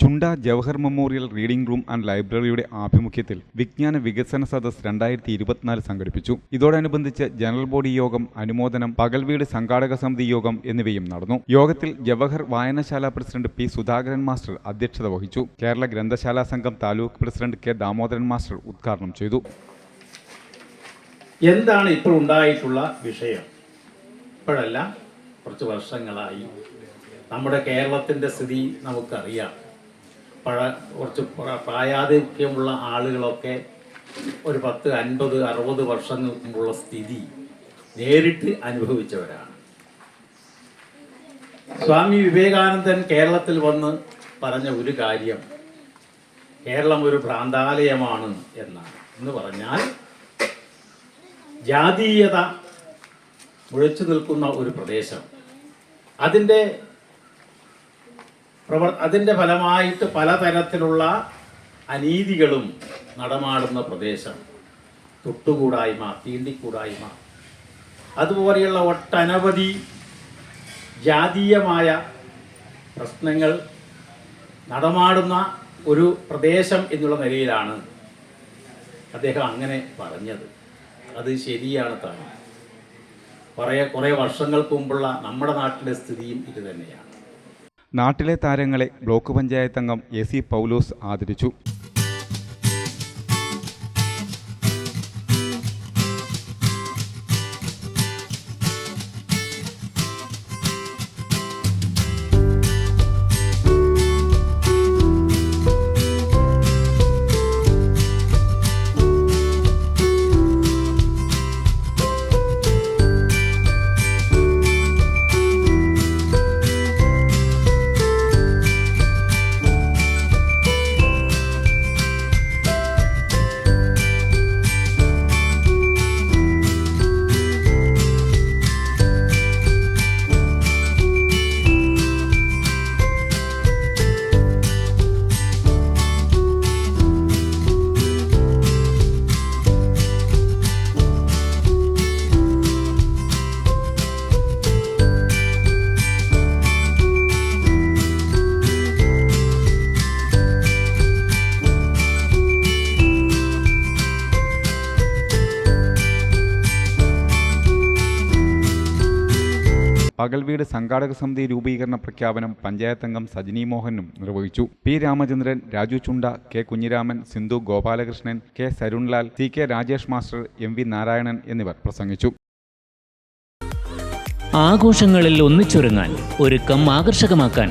Chunda Jawahar memorial reading room and ലൈബ്രറിയുടെ ആഭിമുഖ്യത്തിൽ വിജ്ഞാന വികസന സദസ് രണ്ടായിരത്തി ഇരുപത്തിനാല് സംഘടിപ്പിച്ചു. ഇതോടനുബന്ധിച്ച് ജനറൽ ബോഡി യോഗം അനുമോദനം പകൽവീട് സംഘാടക സമിതി യോഗം എന്നിവയും നടന്നു. യോഗത്തിൽ ജവഹർ വായനശാല പ്രസിഡന്റ് പി സുധാകരൻ മാസ്റ്റർ അധ്യക്ഷത വഹിച്ചു. Kerala Granthashala Sangham taluk president K Damodaran master ഉദ്ഘാടനം ചെയ്തു. എന്താണ് ഇപ്പോൾ ഉണ്ടായിട്ടുള്ള വിഷയം? ഇപ്പോഴല്ല കുറച്ച് വർഷങ്ങളായി. നമ്മുടെ കേരളത്തിന്റെ സ്ഥിതി നമുക്കറിയാം. പഴ കുറച്ച് പ്ര- പ്രായാധിക്യമുള്ള ആളുകളൊക്കെ ഒരു പത്ത് അൻപത് അറുപത് വർഷങ്ങൾ മുമ്പുള്ള സ്ഥിതി നേരിട്ട് അനുഭവിച്ചവരാണ്. സ്വാമി വിവേകാനന്ദൻ കേരളത്തിൽ വന്ന് പറഞ്ഞ ഒരു കാര്യം കേരളം ഒരു ഭ്രാന്താലയമാണ് എന്നാണ്. എന്ന് പറഞ്ഞാൽ ജാതീയത മുഴച്ചു നിൽക്കുന്ന ഒരു പ്രദേശം. അതിന്റെ പ്രവർ അതിന്റെ ഫലമായിട്ട് പലതരത്തിലുള്ള അനീതികളും നടമാടുന്ന പ്രദേശം തൊട്ടുകൂടായ്മ തീണ്ടിക്കൂടായ്മ. അതുപോലെയുള്ള ഒട്ടനവധി ജാതീയമായ പ്രശ്നങ്ങൾ നടമാടുന്ന ഒരു പ്രദേശം എന്നുള്ള നിലയിലാണ് അദ്ദേഹം അങ്ങനെ പറഞ്ഞത്. അത് ശരിയാണ് താൻ കുറേ കുറേ വർഷങ്ങൾക്ക് മുമ്പുള്ള നമ്മുടെ നാട്ടിലെ സ്ഥിതിയും ഇത് തന്നെയാണ്. നാട്ടിലെ താരങ്ങളെ ബ്ലോക്ക് പഞ്ചായത്ത് അംഗം എ സി പൗലോസ് ആദരിച്ചു പകൽവീട് സംഘാടക സമിതി രൂപീകരണ പ്രഖ്യാപനം പഞ്ചായത്ത് അംഗം സജിനി മോഹനും നിർവഹിച്ചു. P Ramachandran Raju Chunda K Kunhiraman Sindhu Gopalakrishnan K Sarunlal C K Rajesh master M V Narayanan എന്നിവർ പ്രസംഗിച്ചു. ആഘോഷങ്ങളിൽ ഒന്നിച്ചൊരുങ്ങാൻ ഒരുക്കം ആകർഷകമാക്കാൻ